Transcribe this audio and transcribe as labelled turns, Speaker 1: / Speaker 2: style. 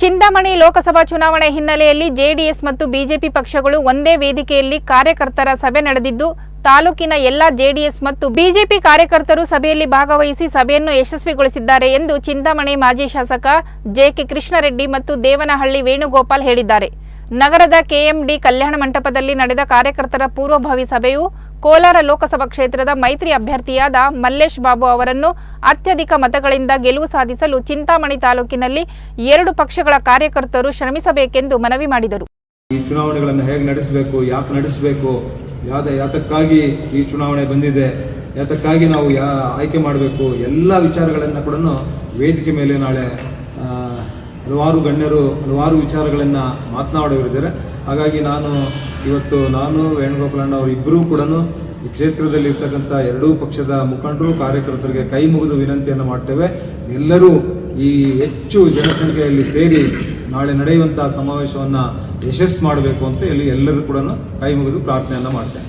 Speaker 1: ಚಿಂತಾಮಣಿ ಲೋಕಸಭಾ ಚುನಾವಣೆ ಹಿನ್ನೆಲೆಯಲ್ಲಿ ಜೆಡಿಎಸ್ ಮತ್ತು ಬಿಜೆಪಿ ಪಕ್ಷಗಳು ಒಂದೇ ವೇದಿಕೆಯಲ್ಲಿ ಕಾರ್ಯಕರ್ತರ ಸಭೆ ನಡೆದಿದ್ದು, ತಾಲೂಕಿನ ಎಲ್ಲಾ ಜೆಡಿಎಸ್ ಮತ್ತು ಬಿಜೆಪಿ ಕಾರ್ಯಕರ್ತರು ಸಭೆಯಲ್ಲಿ ಭಾಗವಹಿಸಿ ಸಭೆಯನ್ನು ಯಶಸ್ವಿಗೊಳಿಸಿದ್ದಾರೆ ಎಂದು ಚಿಂತಾಮಣಿ ಮಾಜಿ ಶಾಸಕ ಜೆಕೆ ಕೃಷ್ಣರೆಡ್ಡಿ ಮತ್ತು ದೇವನಹಳ್ಳಿ ವೇಣುಗೋಪಾಲ್ ಹೇಳಿದ್ದಾರೆ. ನಗರದ ಕೆಎಂಡಿ ಕಲ್ಯಾಣ ಮಂಟಪದಲ್ಲಿ ನಡೆದ ಕಾರ್ಯಕರ್ತರ ಪೂರ್ವಭಾವಿ ಸಭೆಯು ಕೋಲಾರ ಲೋಕಸಭಾ ಕ್ಷೇತ್ರದ ಮೈತ್ರಿ ಅಭ್ಯರ್ಥಿಯಾದ ಮಲ್ಲೇಶ್ ಬಾಬು ಅವರನ್ನು ಅತ್ಯಧಿಕ ಮತಗಳಿಂದ ಗೆಲುವು ಸಾಧಿಸಲು ಚಿಂತಾಮಣಿ ತಾಲೂಕಿನಲ್ಲಿ ಎರಡು ಪಕ್ಷಗಳ ಕಾರ್ಯಕರ್ತರು ಶ್ರಮಿಸಬೇಕೆಂದು ಮನವಿ ಮಾಡಿದರು.
Speaker 2: ಈ ಚುನಾವಣೆಗಳನ್ನು ಹೇಗೆ ನಡೆಸಬೇಕು, ಯಾಕೆ ನಡೆಸಬೇಕು ಯಾವ್ದ ಯಾತಕ್ಕಾಗಿ ಈ ಚುನಾವಣೆ ಬಂದಿದೆ, ಯಾತಕ್ಕಾಗಿ ನಾವು ಯಾ, ಆಯ್ಕೆ ಮಾಡಬೇಕು, ಎಲ್ಲ ವಿಚಾರಗಳನ್ನು ಕೂಡ ವೇದಿಕೆ ಮೇಲೆ ನಾಳೆ ಹಲವಾರು ಗಣ್ಯರು, ಹಲವಾರು ವಿಚಾರಗಳನ್ನು ಮಾತನಾಡೋರಿದ್ದಾರೆ. ಹಾಗಾಗಿ ನಾನು ಇವತ್ತು ನಾನು ವೇಣುಗೋಪಾಲಣ್ಣ ಅವರು ಇಬ್ಬರೂ ಕೂಡ ಈ ಕ್ಷೇತ್ರದಲ್ಲಿ ಇರ್ತಕ್ಕಂಥ ಎರಡೂ ಪಕ್ಷದ ಮುಖಂಡರು, ಕಾರ್ಯಕರ್ತರಿಗೆ ಕೈ ಮುಗಿದು ವಿನಂತಿಯನ್ನು ಮಾಡ್ತೇವೆ. ಎಲ್ಲರೂ ಈ ಹೆಚ್ಚು ಜನಸಂಖ್ಯೆಯಲ್ಲಿ ಸೇರಿ ನಾಳೆ ನಡೆಯುವಂತಹ ಸಮಾವೇಶವನ್ನು ಯಶಸ್ಸು ಮಾಡಬೇಕು ಅಂತ ಇಲ್ಲಿ ಎಲ್ಲರೂ ಕೂಡ ಕೈ ಮುಗಿದು ಪ್ರಾರ್ಥನೆಯನ್ನು ಮಾಡ್ತೇನೆ